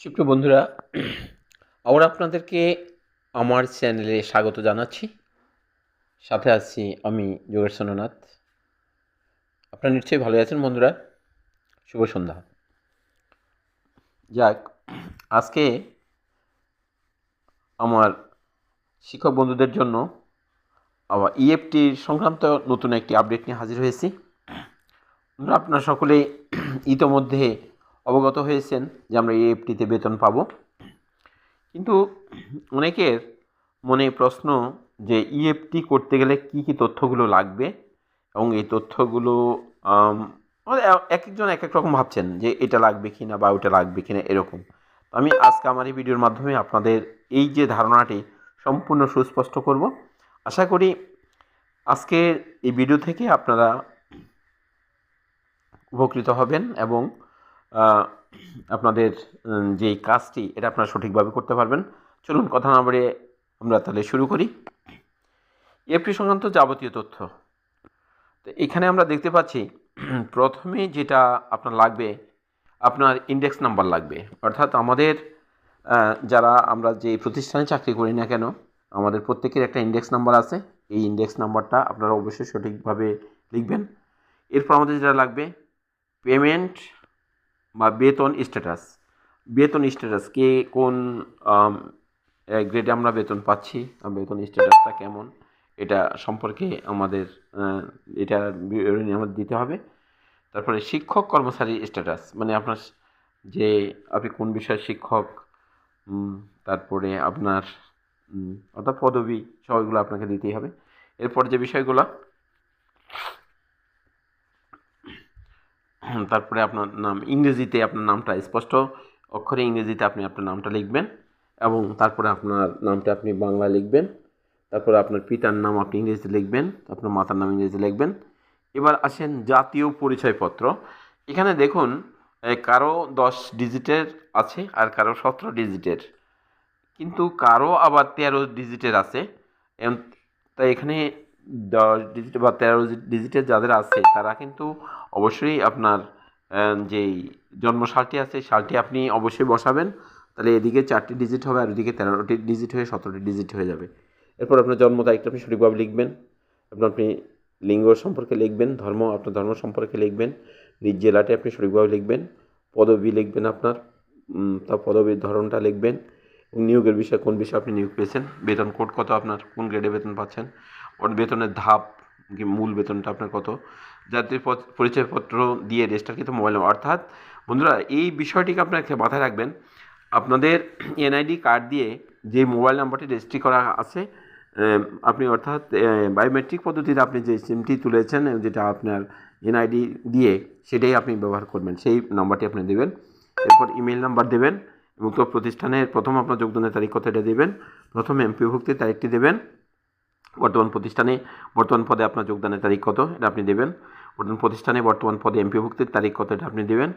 সুপ্রিয় বন্ধুরা, আবার আপনাদেরকে আমার চ্যানেলে স্বাগত জানাচ্ছি। সাথে আছি আমি যোগেশ সোননাথ আপনারা নিশ্চয়ই ভালো আছেন বন্ধুরা? শুভ সন্ধ্যা। যাক, আজকে আমার শিক্ষক বন্ধুদের জন্য আবার ইএফটির সংক্রান্ত নতুন একটি আপডেট নিয়ে হাজির হয়েছি। আপনারা সকলেই ইতোমধ্যে অবগত হয়েছেন যে আমরা ইএফটিতে বেতন পাব। কিন্তু অনেকের মনে প্রশ্ন যে ইএফটি করতে গেলে কি কি তথ্যগুলো লাগবে এবং এই তথ্যগুলো এ- এক একজন এক এক রকম ভাবছেন যে এটা লাগবে কি না বা ওটা লাগবে কি না এরকম আমি আজকে আমার এই ভিডিওর মাধ্যমে আপনাদের এই যে ধারণাটি সম্পূর্ণ সুস্পষ্ট করব। আশা করি আজকের এই ভিডিও থেকে আপনারা উপকৃত হবেন এবং আপনাদের যেই কাজটি, এটা আপনারা সঠিকভাবে করতে পারবেন। চলুন, কথা না বাড়িয়ে আমরা তাহলে শুরু করি। এফটি সংক্রান্ত যাবতীয় তথ্য। তো এখানে আমরা দেখতে পাচ্ছি, প্রথমে যেটা আপনার লাগবে, আপনার ইন্ডেক্স নাম্বার লাগবে। অর্থাৎ আমাদের যারা আমরা যে প্রতিষ্ঠানে চাকরি করি না কেন, আমাদের প্রত্যেকের একটা ইন্ডেক্স নাম্বার আছে। এই ইন্ডেক্স নাম্বারটা আপনারা অবশ্যই সঠিকভাবে লিখবেন। এরপর আমাদের যেটা লাগবে পেমেন্ট বা বেতন স্ট্যাটাস বেতন স্ট্যাটাস কে কোন গ্রেডে আমরা বেতন পাচ্ছি বেতন স্ট্যাটাসটা কেমন, এটা সম্পর্কে আমাদের এটা বিবরণী আমাদের দিতে হবে। তারপরে শিক্ষক কর্মচারী স্ট্যাটাস মানে আপনার যে, আপনি কোন বিষয়ের শিক্ষক তারপরে আপনার অর্থাৎ পদবি, সবগুলো আপনাকে দিতেই হবে। এরপর যে বিষয়গুলো তারপরে আপনার নাম, ইংরেজিতে আপনার নামটা, স্পষ্ট অক্ষরে ইংরেজিতে আপনি আপনার নামটা লিখবেন এবং তারপরে আপনার নামটা আপনি বাংলা লিখবেন। তারপরে আপনার পিতার নাম আপনি ইংরেজিতে লিখবেন, আপনার মাতার নাম ইংরেজিতে লিখবেন। এবার আসেন জাতীয় পরিচয়পত্র। এখানে দেখুন কারও দশ ডিজিটের আছে আর কারও সতেরো ডিজিটের। কিন্তু কারও আবার তেরো ডিজিটের আছে। তাই এখানে দশ ডিজিট বা তেরো ডিজিটের যাদের আছে, তারা কিন্তু অবশ্যই আপনার যেই জন্ম সালটি আছে, সালটি আপনি অবশ্যই বসাবেন। তাহলে এদিকে চারটি ডিজিট হবে আর ওদিকে তেরোটি ডিজিট হয়ে সতেরোটি ডিজিট হয়ে যাবে। এরপর আপনার জন্ম তারিখটা আপনি সঠিকভাবে লিখবেন। আপনার আপনি লিঙ্গ সম্পর্কে লিখবেন, ধর্ম, আপনার ধর্ম সম্পর্কে লিখবেন, নিজ জেলাটি আপনি সঠিকভাবে লিখবেন, পদবি লিখবেন আপনার তার পদবীর ধরনটা লিখবেন নিয়োগের বিষয়ে কোন বিষয়ে আপনি নিয়োগ পেয়েছেন, বেতন কোড কত আপনার, কোন গ্রেডে বেতন পাচ্ছেন ওর বেতনের ধাপ কি মূল বেতনটা আপনার কত? জাতীয় পরিচয়পত্র দিয়ে রেজিস্টারকৃত মোবাইল নম্বর। অর্থাৎ বন্ধুরা, এই বিষয়টিকে আপনাকে মাথায় রাখবেন। আপনাদের এনআইডি কার্ড দিয়ে যে মোবাইল নাম্বারটি রেজিস্ট্রি করা আছে আপনি অর্থাৎ বায়োমেট্রিক পদ্ধতিতে আপনি যে সিমটি তুলেছেন, যেটা আপনার এনআইডি দিয়ে সেটাই আপনি ব্যবহার করবেন। সেই নাম্বারটি আপনি দেবেন। এরপর ইমেল নাম্বার দেবেন। এবং তো প্রতিষ্ঠানের প্রথম আপনার যোগদানের তারিখ কত এটা দেবেন। প্রথম এমপিভুক্তির তারিখটি দেবেন। বর্তমান প্রতিষ্ঠানে, বর্তমান পদে আপনার যোগদানের তারিখ কত, এটা আপনি দেবেন। বর্তমান প্রতিষ্ঠানে বর্তমান পদে এমপিভুক্তির তারিখ কত, এটা আপনি দেবেন।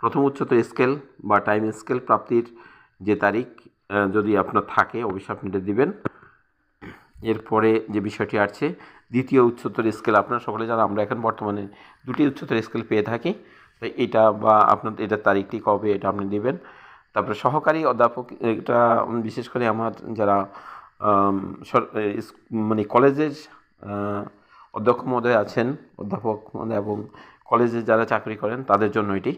প্রথম উচ্চতর স্কেল বা টাইম স্কেল প্রাপ্তির যে তারিখ যদি আপনার থাকে, অবশ্যই আপনি এটা দেবেন। এরপরে যে বিষয়টি আছে দ্বিতীয় উচ্চতর স্কেল আপনার, সকলে যারা আমরা এখন বর্তমানে দুটি উচ্চতর স্কেল পেয়ে থাকি। এটা বা আপনার এটার তারিখটি কবে, এটা আপনি দেবেন। তারপরে সহকারী অধ্যাপক, এটা বিশেষ করে আমার যারা মানে কলেজের অধ্যক্ষ মহোদয় আছেন, অধ্যাপক এবং কলেজে যারা চাকরি করেন তাদের জন্য এটি।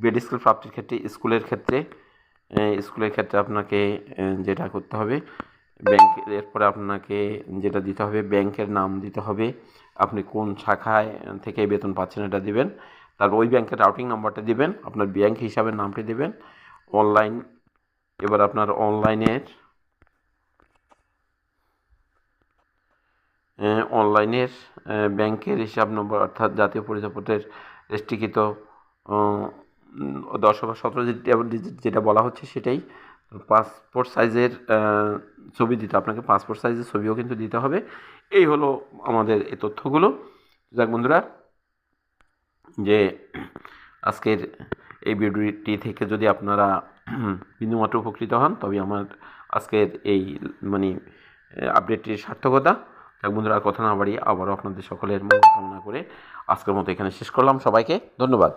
বিএড স্কুল প্রাপ্তির ক্ষেত্রে, স্কুলের ক্ষেত্রে স্কুলের ক্ষেত্রে আপনাকে যেটা করতে হবে ব্যাংক এরপরে আপনাকে যেটা দিতে হবে, ব্যাংকের নাম দিতে হবে, আপনি কোন শাখায় থেকে বেতন পাচ্ছেন এটা দিবেন, তারপর ওই ব্যাংকের রাউটিং নাম্বারটা দিবেন, আপনার ব্যাংক হিসাবের নামটি দিবেন, অনলাইন, এবার আপনার অনলাইনের অনলাইনের ব্যাংকের হিসাব নম্বর অর্থাৎ জাতীয় পরিচয়পত্রের রেস্ট্রিকৃত দশ বা সতেরো ডিজিট যেটা বলা হচ্ছে সেটাই পাসপোর্ট সাইজের ছবি দিতে আপনাকে পাসপোর্ট সাইজের ছবিও কিন্তু দিতে হবে। এই হলো আমাদের এই তথ্যগুলো। যাক বন্ধুরা, যে আজকের এই ভিডিওটি থেকে যদি আপনারা বিন্দুমাত্র উপকৃত হন তবে আমার আজকের এই মানে আপডেটটির সার্থকতা। যাক বন্ধুরা কথা না বাড়িয়ে আবারও আপনাদের সকলের মঙ্গল কামনা করে আজকের মতো এখানে শেষ করলাম। সবাইকে ধন্যবাদ।